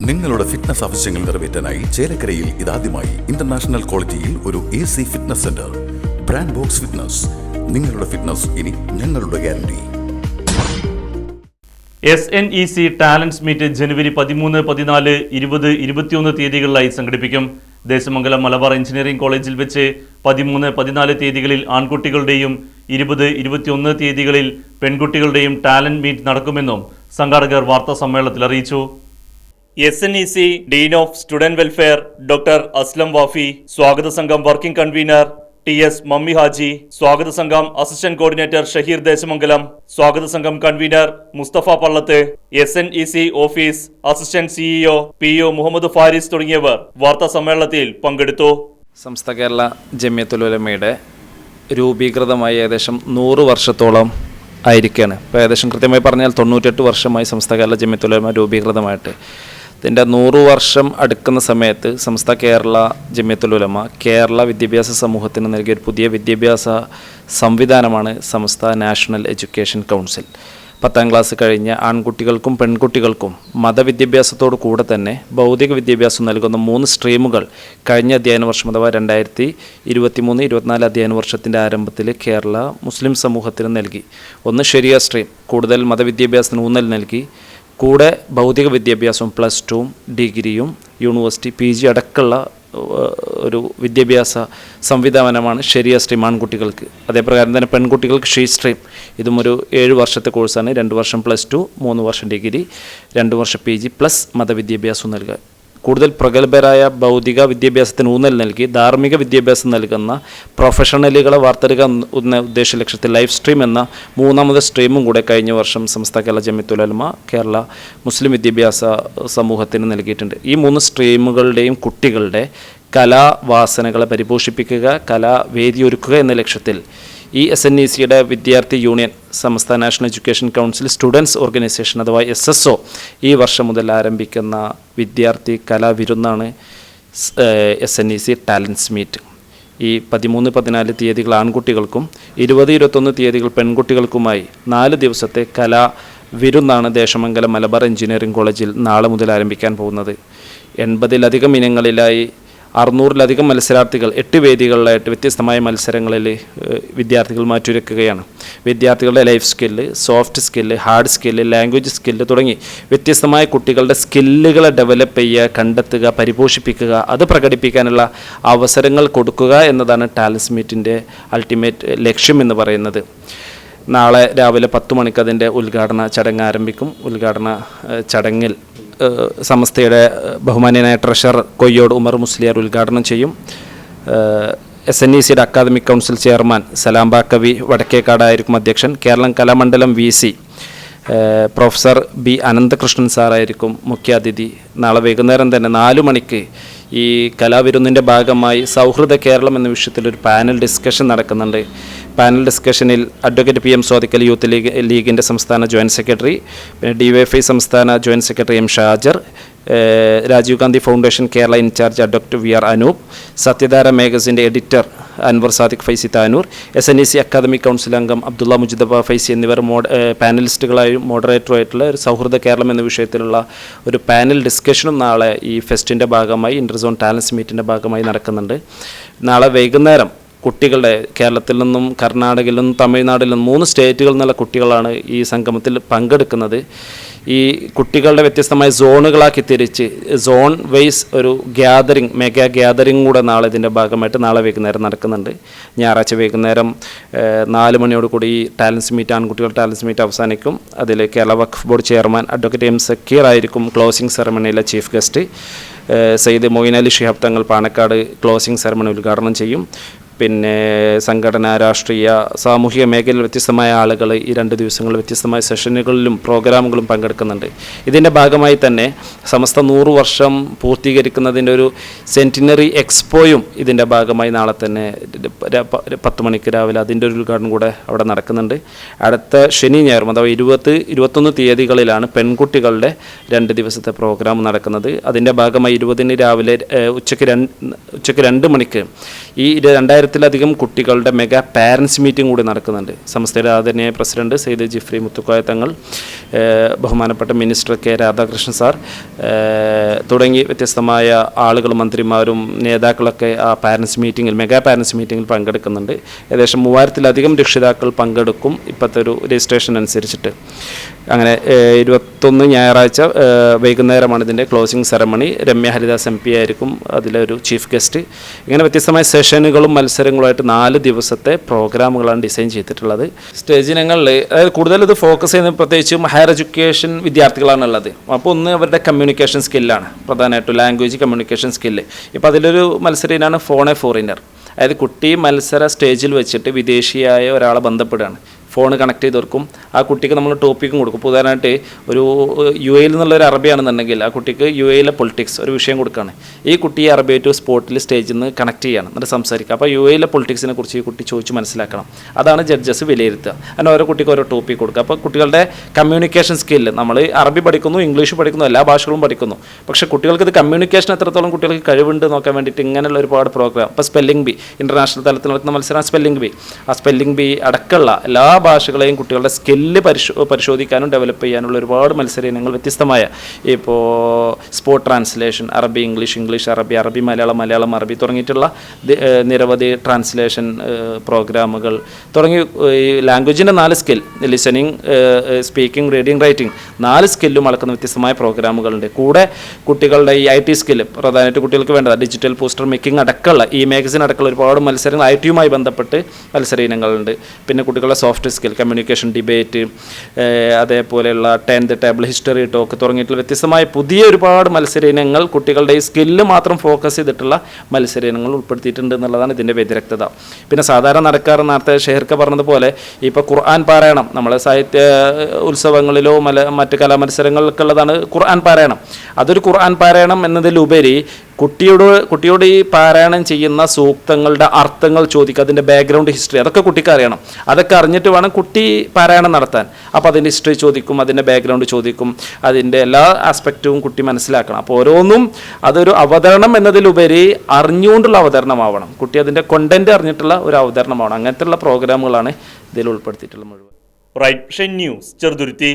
നിങ്ങളുടെ ഫിറ്റ്നസ് ആവശ്യങ്ങൾ നിറവേറ്റാനായി ചേലക്കരയിൽ ഇതാദ്യമായി ഇന്റർനാഷണൽ ക്വാളിറ്റിയിൽ ഒരു A C fitness centre brand box fitness നിങ്ങളുടെ ഫിറ്റ്നസ് ഇനി ഞങ്ങളുടെ guarantee S N E C talents meet ജനുവരി പതിമൂന്ന് പതിനാല് ഇരുപത് ഇരുപത്തിയൊന്ന് തീയതികളിലായി സംഘടിപ്പിക്കും. ദേശമംഗലം മലബാർ എഞ്ചിനീയറിംഗ് കോളേജിൽ വെച്ച് പതിമൂന്ന് പതിനാല് തീയതികളിൽ ആൺകുട്ടികളുടെയും ഇരുപത് ഇരുപത്തിയൊന്ന് തീയതികളിൽ പെൺകുട്ടികളുടെയും ടാലന്റ് മീറ്റ് നടക്കുമെന്നും സംഘാടകർ വാർത്താ സമ്മേളനത്തിൽ അറിയിച്ചു. S N E C dean of student welfare doctor Aslam Wafy സ്വാഗത സംഘം working convener T S Mammi Haji സ്വാഗത സംഘം അസിസ്റ്റന്റ് കോർഡിനേറ്റർ ഷഹീർ ദേശമംഗലം സ്വാഗത സംഘം convener Mustafa Pallath S N E C office assistant CEO P O Muhammad Faris തുടങ്ങിയവർ വാർത്താ സമ്മേളനത്തിൽ പങ്കെടുത്തു. സംസ്ഥാന കേരള ജമ്യത്തുലമയുടെ രൂപീകൃതമായി ഏകദേശം നൂറ് വർഷത്തോളം ആയിരിക്കുകയാണ് ഇപ്പോൾ ഏകദേശം കൃത്യമായി പറഞ്ഞാൽ തൊണ്ണൂറ്റെട്ട് വർഷമായി സംസ്ഥാന കേരള ജമ്യത്തുലമ രൂപീകൃതമായിട്ട് ഇതിന്റെ നൂറു വർഷം അടുക്കുന്ന സമയത്ത് സംസ്ഥ കേരള ജമ്യത്തുലുലമ കേരള വിദ്യാഭ്യാസ സമൂഹത്തിന് നൽകിയ ഒരു പുതിയ വിദ്യാഭ്യാസ സംവിധാനമാണ് സംസ്ഥ നാഷണൽ എഡ്യൂക്കേഷൻ കൗൺസിൽ. പത്താം ക്ലാസ് കഴിഞ്ഞ ആൺകുട്ടികൾക്കും പെൺകുട്ടികൾക്കും മതവിദ്യാഭ്യാസത്തോടു കൂടെ തന്നെ ഭൗതിക വിദ്യാഭ്യാസം നൽകുന്ന മൂന്ന് സ്ട്രീമുകൾ കഴിഞ്ഞ അധ്യയന വർഷം അഥവാ രണ്ടായിരത്തി ഇരുപത്തി മൂന്ന് ഇരുപത്തിനാല് അധ്യയന വർഷത്തിന്റെ ആരംഭത്തിൽ കേരള മുസ്ലിം സമൂഹത്തിന് നൽകി. ഒന്ന് ശരിയ സ്ട്രീം കൂടുതൽ മതവിദ്യാഭ്യാസത്തിന് ഊന്നൽ നൽകി. കൂടെ ഭൗതിക വിദ്യാഭ്യാസവും പ്ലസ് ടുവും ഡിഗ്രിയും യൂണിവേഴ്സിറ്റി പി ജി അടക്കമുള്ള ഒരു വിദ്യാഭ്യാസ സംവിധാനമാണ് ശരിയ സ്ട്രീം ആൺകുട്ടികൾക്ക്. അതേപ്രകാരം തന്നെ പെൺകുട്ടികൾക്ക് ഷീ സ്ട്രീം ഇതും ഒരു ഏഴ് വർഷത്തെ കോഴ്സാണ് രണ്ട് വർഷം പ്ലസ് ടു മൂന്ന് വർഷം ഡിഗ്രി രണ്ട് വർഷം പി ജി പ്ലസ് മതവിദ്യാഭ്യാസം നൽകുക. കൂടുതൽ പ്രഗത്ഭരായ ഭൗതിക വിദ്യാഭ്യാസത്തിന് ഊന്നൽ നൽകി ധാർമ്മിക വിദ്യാഭ്യാസം നൽകുന്ന പ്രൊഫഷണലുകളെ വാർത്തെടുക്കുക എന്ന ഉദ്ദേശ ലക്ഷ്യത്തിൽ ലൈഫ് സ്ട്രീം എന്ന മൂന്നാമത് സ്ട്രീമും കൂടെ കഴിഞ്ഞ വർഷം സംസ്ഥാന കേരള ജമിത്തുലമ കേരള മുസ്ലിം വിദ്യാഭ്യാസ സമൂഹത്തിന് നൽകിയിട്ടുണ്ട്. ഈ മൂന്ന് സ്ട്രീമുകളുടെയും കുട്ടികളുടെ കലാവാസനകളെ പരിപോഷിപ്പിക്കുക കലാവേദിയൊരുക്കുക എന്ന ലക്ഷ്യത്തിൽ ഈ എസ് എൻ ഇ സിയുടെ വിദ്യാർത്ഥി യൂണിയൻ സംസ്ഥാന national education council students organisation അഥവാ എസ് എസ് ഒ ഈ വർഷം മുതൽ ആരംഭിക്കുന്ന വിദ്യാർത്ഥി കലാവിരുന്നാണ് S N E C talents meet ഈ പതിമൂന്ന് പതിനാല് തീയതികൾ ആൺകുട്ടികൾക്കും ഇരുപത് ഇരുപത്തൊന്ന് തീയതികൾ പെൺകുട്ടികൾക്കുമായി നാല് ദിവസത്തെ കലാ വിരുന്നാണ് ദേശമംഗലം മലബാർ എഞ്ചിനീയറിംഗ് കോളേജിൽ നാളെ മുതൽ ആരംഭിക്കാൻ പോകുന്നത്. എൺപതിലധികം ഇനങ്ങളിലായി അറുന്നൂറിലധികം മത്സരാർത്ഥികൾ എട്ട് വേദികളിലായിട്ട് വ്യത്യസ്തമായ മത്സരങ്ങളിൽ വിദ്യാർത്ഥികൾ മാറ്റുരക്കുകയാണ് വിദ്യാർത്ഥികളുടെ life skill soft skill hard skill language skill തുടങ്ങി വ്യത്യസ്തമായ കുട്ടികളുടെ സ്കില്ലുകളെ ഡെവലപ്പ് ചെയ്യുക കണ്ടെത്തുക പരിപോഷിപ്പിക്കുക അത് പ്രകടിപ്പിക്കാനുള്ള അവസരങ്ങൾ കൊടുക്കുക എന്നതാണ് ടാലൻസ് മീറ്റിന്റെ അൾട്ടിമേറ്റ് ലക്ഷ്യം എന്ന് പറയുന്നത്. നാളെ രാവിലെ പത്ത് മണിക്ക് അതിന്റെ ഉദ്ഘാടന ചടങ്ങ് ആരംഭിക്കും. ഉദ്ഘാടന ചടങ്ങിൽ ഏഹ്, ബഹുമാന്യനായ ട്രഷറർ കൊയ്യോട് ഉമർ മുസ്ലിയാർ ഉദ്ഘാടനം ചെയ്യും. എസ് എൻ ഇ സിയുടെ അക്കാദമിക് കൗൺസിൽ ചെയർമാൻ സലാംബ കവി വടക്കേക്കാടായിരിക്കും അധ്യക്ഷൻ. Keralam Kalamandalam V C. Professor B Ananthakrishnan സാറായിരിക്കും മുഖ്യാതിഥി. നാളെ വൈകുന്നേരം തന്നെ നാലു മണിക്ക് ഈ കലാവിരുന്നിന്റെ ഭാഗമായി സൗഹൃദ കേരളം എന്ന വിഷയത്തിൽ ഒരു പാനൽ ഡിസ്കഷൻ നടക്കുന്നുണ്ട്. പാനൽ ഡിസ്കഷനിൽ അഡ്വക്കേറ്റ് പി എം സ്വാദിക്കൽ യൂത്ത് ലീഗ് ലീഗിന്റെ സംസ്ഥാന ജോയിന്റ് സെക്രട്ടറി പിന്നെ ഡി വൈ എഫ് ഐ സംസ്ഥാന joint secretary M Shajar Rajiv Gandhi Foundation Kerala incharge advocate V R Anoop Sathyadhara മാഗസിന്റെ editor Anwar Sadiq Faizy Tanur S N E C academic council അംഗം അബ്ദുള്ള മുജിദബ ഫൈസി എന്നിവർ mode പാനലിസ്റ്റുകളായും മോഡറേറ്ററുമായിട്ടുള്ള ഒരു സൗഹൃദ കേരളം എന്ന വിഷയത്തിലുള്ള ഒരു panel ഡിസ്കഷനും നാളെ ഈ ഫെസ്റ്റിന്റെ ഭാഗമായി ഇന്റർസോൺ ടാലൻസ് മീറ്റിന്റെ ഭാഗമായി നടക്കുന്നുണ്ട്. നാളെ വൈകുന്നേരം കുട്ടികളുടെ കേരളത്തിൽ നിന്നും കർണാടകയിൽ നിന്നും തമിഴ്നാട്ടിൽ നിന്നും മൂന്ന് സ്റ്റേറ്റുകളിൽ നിന്നുള്ള കുട്ടികളാണ് ഈ സംഗമത്തിൽ പങ്കെടുക്കുന്നത്. ഈ കുട്ടികളുടെ വ്യത്യസ്തമായ സോണുകളാക്കി തിരിച്ച് സോൺ വൈസ് ഒരു ഗ്യാതറിങ് മെഗാ ഗ്യാതറിങ് കൂടെ നാളെ ഇതിന്റെ ഭാഗമായിട്ട് നാളെ വൈകുന്നേരം നടക്കുന്നുണ്ട്. ഞായറാഴ്ച വൈകുന്നേരം നാല് മണിയോട് കൂടി ഈ ടാലൻസ് മീറ്റ് ആൺകുട്ടികൾ ടാലൻസ് മീറ്റ് അവസാനിക്കും. അതിൽ Kerala Waqf board chairman advocate M Zakir ആയിരിക്കും closing സെറമണിയിലെ chief guest. Sayyid Moin Ali Shihab Thangal Panakkad closing ceremony ഉദ്ഘാടനം ചെയ്യും. പിന്നെ സംഘടന രാഷ്ട്രീയ സാമൂഹിക മേഖലയിൽ വ്യത്യസ്തമായ ആളുകൾ ഈ രണ്ട് ദിവസങ്ങളിൽ വ്യത്യസ്തമായ സെഷനുകളിലും പ്രോഗ്രാമുകളും പങ്കെടുക്കുന്നുണ്ട്. ഇതിന്റെ ഭാഗമായി തന്നെ സമസ്ത നൂറ് വർഷം പൂർത്തീകരിക്കുന്നതിന്റെ ഒരു സെന്റിനറി എക്സ്പോയും ഇതിന്റെ ഭാഗമായി നാളെ തന്നെ പത്ത് മണിക്ക് രാവിലെ അതിന്റെ ഒരു ഉദ്ഘാടനം കൂടെ അവിടെ നടക്കുന്നുണ്ട്. അടുത്ത ശനി ഞായറും അഥവാ ഇരുപത് ഇരുപത്തൊന്ന് തീയതികളിലാണ് പെൺകുട്ടികളുടെ രണ്ട് ദിവസത്തെ പ്രോഗ്രാം നടക്കുന്നത്. അതിന്റെ ഭാഗമായി ഇരുപതിന് രാവിലെ ഉച്ചയ്ക്ക് രണ്ട് ഉച്ചയ്ക്ക് രണ്ട് മണിക്ക് ഈ രണ്ടായിരത്തി മൂവായിരത്തിലധികം കുട്ടികളുടെ മെഗാ പാരൻസ് മീറ്റിംഗ് കൂടി നടക്കുന്നുണ്ട്. സംസ്ഥയുടെ ആദരണീയ പ്രസിഡന്റ് സെയ്ദ് ജിഫ്രി മുത്തുക്കോയ തങ്ങൾ ബഹുമാനപ്പെട്ട മിനിസ്റ്റർ കെ രാധാകൃഷ്ണൻ സാർ തുടങ്ങി വ്യത്യസ്തമായ ആളുകൾ മന്ത്രിമാരും നേതാക്കളൊക്കെ ആ പാരൻസ് മീറ്റിങ്ങിൽ മെഗാ പാരൻസ് മീറ്റിങ്ങിൽ പങ്കെടുക്കുന്നുണ്ട്. ഏകദേശം മൂവായിരത്തിലധികം രക്ഷിതാക്കൾ പങ്കെടുക്കും ഇപ്പോഴത്തെ ഒരു രജിസ്ട്രേഷൻ അനുസരിച്ചിട്ട്. അങ്ങനെ ഇരുപത്തൊന്ന് ഞായറാഴ്ച വൈകുന്നേരമാണ് ഇതിന്റെ closing ceremony Ramya Haridas M P ആയിരിക്കും അതിലൊരു ചീഫ് ഗസ്റ്റ് ഇങ്ങനെ വ്യത്യസ്തമായ സെഷനുകളും മത്സരങ്ങളുമായിട്ട് നാല് ദിവസത്തെ പ്രോഗ്രാമുകളാണ് ഡിസൈൻ ചെയ്തിട്ടുള്ളത്. സ്റ്റേജ് ഇനങ്ങളിൽ അതായത് കൂടുതൽ ഇത് ഫോക്കസ് ചെയ്യുന്നത് പ്രത്യേകിച്ചും ഹയർ എഡ്യൂക്കേഷൻ വിദ്യാർത്ഥികളാണ് ഉള്ളത് അപ്പോൾ ഒന്ന് അവരുടെ കമ്മ്യൂണിക്കേഷൻ സ്കില്ലാണ് പ്രധാനമായിട്ടും ലാംഗ്വേജ് കമ്മ്യൂണിക്കേഷൻ സ്കില്ല് ഇപ്പോൾ അതിലൊരു മത്സരമാണ് ഫോൺ എ ഫോറിനർ അതായത് കുട്ടി മത്സര സ്റ്റേജിൽ വെച്ചിട്ട് വിദേശിയായ ഒരാളെ ബന്ധപ്പെടുകയാണ്. ഫോൺ കണക്ട് ചെയ്ത് കൊടുക്കും. ആ കുട്ടിക്ക് നമ്മൾ ടോപ്പിക്കും കൊടുക്കും. ഇപ്പോൾ ഉദാഹരണമായിട്ട് ഒരു യു എയിൽ നിന്നുള്ള ഒരു അറബിയാണെന്നുണ്ടെങ്കിൽ ആ കുട്ടിക്ക് യു എയിലെ പൊളിറ്റിക്സ് ഒരു വിഷയം കൊടുക്കുകയാണ് ഈ കുട്ടി ഈ അറബിയായിട്ട് സ്പോട്ടിൽ സ്റ്റേജിൽ നിന്ന് കണക്ട് ചെയ്യണം. എന്നിട്ട് സംസാരിക്കുക അപ്പോൾ യു എയിലെ പൊളിറ്റിക്സിനെ കുറിച്ച് ഈ കുട്ടി ചോദിച്ച് മനസ്സിലാക്കണം. അതാണ് ജഡ്ജസ് വിലയിരുത്തുക. അങ്ങനെ ഓരോ കുട്ടിക്ക് ഓരോ ടോപ്പിക് കൊടുക്കുക. അപ്പോൾ കുട്ടികളുടെ കമ്മ്യൂണിക്കേഷൻ സ്കില്ല് നമ്മൾ അറബി പഠിക്കുന്നു ഇംഗ്ലീഷ് പഠിക്കുന്നു എല്ലാ ഭാഷകളും പഠിക്കുന്നു. പക്ഷേ കുട്ടികൾക്ക് ഇത് കമ്മ്യൂണിക്കേഷൻ എത്രത്തോളം കുട്ടികൾക്ക് കഴിവുണ്ട് നോക്കാൻ വേണ്ടിയിട്ട് ഇങ്ങനെയുള്ള ഒരുപാട് പ്രോഗ്രാം ഇപ്പോൾ സ്പെല്ലിംഗ് ബി ഇന്റർനാഷണൽ തലത്തിൽ നടക്കുന്ന മത്സരം സ്പെല്ലിംഗ് ബി ആ സ്പെല്ലിംഗ് ബി അടക്കമുള്ള എല്ലാ ഭാഷകളെയും കുട്ടികളുടെ സ്കില്ല് പരിശോ പരിശോധിക്കാനും ഡെവലപ്പ് ചെയ്യാനുള്ള ഒരുപാട് മത്സര ഇനങ്ങൾ വ്യത്യസ്തമായ. ഇപ്പോൾ സ്പോർട്ട് ട്രാൻസ്ലേഷൻ അറബി ഇംഗ്ലീഷ് ഇംഗ്ലീഷ് അറബി അറബി മലയാളം മലയാളം അറബി തുടങ്ങിയിട്ടുള്ള നിരവധി ട്രാൻസ്ലേഷൻ പ്രോഗ്രാമുകൾ തുടങ്ങി ഈ ലാംഗ്വേജിന്റെ നാല് skill listening speaking reading writing നാല് സ്കില്ലും അളക്കുന്ന വ്യത്യസ്തമായ പ്രോഗ്രാമുകളുണ്ട് കൂടെ കുട്ടികളുടെ ഈ ഐ ടി സ്കില്ല് പ്രധാനമായിട്ട് കുട്ടികൾക്ക് വേണ്ടത് ഡിജിറ്റൽ പോസ്റ്റർ മേക്കിംഗ് അടക്കമുള്ള ഈ മാഗസിൻ അടക്കമുള്ള ഒരുപാട് മത്സരങ്ങൾ ഐ ടിയുമായി ബന്ധപ്പെട്ട് മത്സര ഇനങ്ങളുണ്ട് പിന്നെ കുട്ടികളുടെ സോഫ്റ്റ് സ്കിൽ കമ്മ്യൂണിക്കേഷൻ ഡിബേറ്റ് അതേപോലെയുള്ള ടെൻത്ത് ടേബിൾ ഹിസ്റ്ററി ടോക്ക് തുടങ്ങിയിട്ടുള്ള വ്യത്യസ്തമായ പുതിയ ഒരുപാട് മത്സര ഇനങ്ങൾ കുട്ടികളുടെ ഈ സ്കില്ല് മാത്രം ഫോക്കസ് ചെയ്തിട്ടുള്ള മത്സര ഇനങ്ങൾ ഉൾപ്പെടുത്തിയിട്ടുണ്ട് എന്നുള്ളതാണ് ഇതിന്റെ വ്യതിരക്തത. പിന്നെ സാധാരണ നടക്കാറ് നേരത്തെ ഷെഹർക്ക പറഞ്ഞതുപോലെ ഇപ്പോൾ ഖുർആൻ പാരായണം നമ്മളെ സാഹിത്യ ഉത്സവങ്ങളിലോ മല മറ്റ് കലാമത്സരങ്ങൾക്കുള്ളതാണ് ഖുർആൻ പാരായണം. അതൊരു ഖുർആൻ പാരായണം എന്നതിലുപരി കുട്ടിയോട് കുട്ടിയോട് ഈ പാരായണം ചെയ്യുന്ന സൂക്തങ്ങളുടെ അർത്ഥങ്ങൾ ചോദിക്കുക അതിന്റെ ബാക്ക്ഗ്രൗണ്ട് ഹിസ്റ്ററി അതൊക്കെ കുട്ടിക്ക് അറിയണം. അതൊക്കെ അറിഞ്ഞിട്ട് വേണം കുട്ടി പാരായണം നടത്താൻ. അപ്പോൾ അതിന്റെ ഹിസ്റ്ററി ചോദിക്കും അതിന്റെ ബാക്ക്ഗ്രൗണ്ട് ചോദിക്കും അതിന്റെ എല്ലാ ആസ്പെക്റ്റും കുട്ടി മനസ്സിലാക്കണം. അപ്പോൾ ഓരോന്നും അതൊരു അവതരണം എന്നതിലുപരി അറിഞ്ഞുകൊണ്ടുള്ള അവതരണമാവണം. കുട്ടി അതിന്റെ കൊണ്ടന്റ് അറിഞ്ഞിട്ടുള്ള ഒരു അവതരണമാവണം. അങ്ങനത്തെയുള്ള പ്രോഗ്രാമുകളാണ് ഇതിൽ ഉൾപ്പെടുത്തിയിട്ടുള്ളത് മുഴുവൻ. Right news Cheruthuruthy.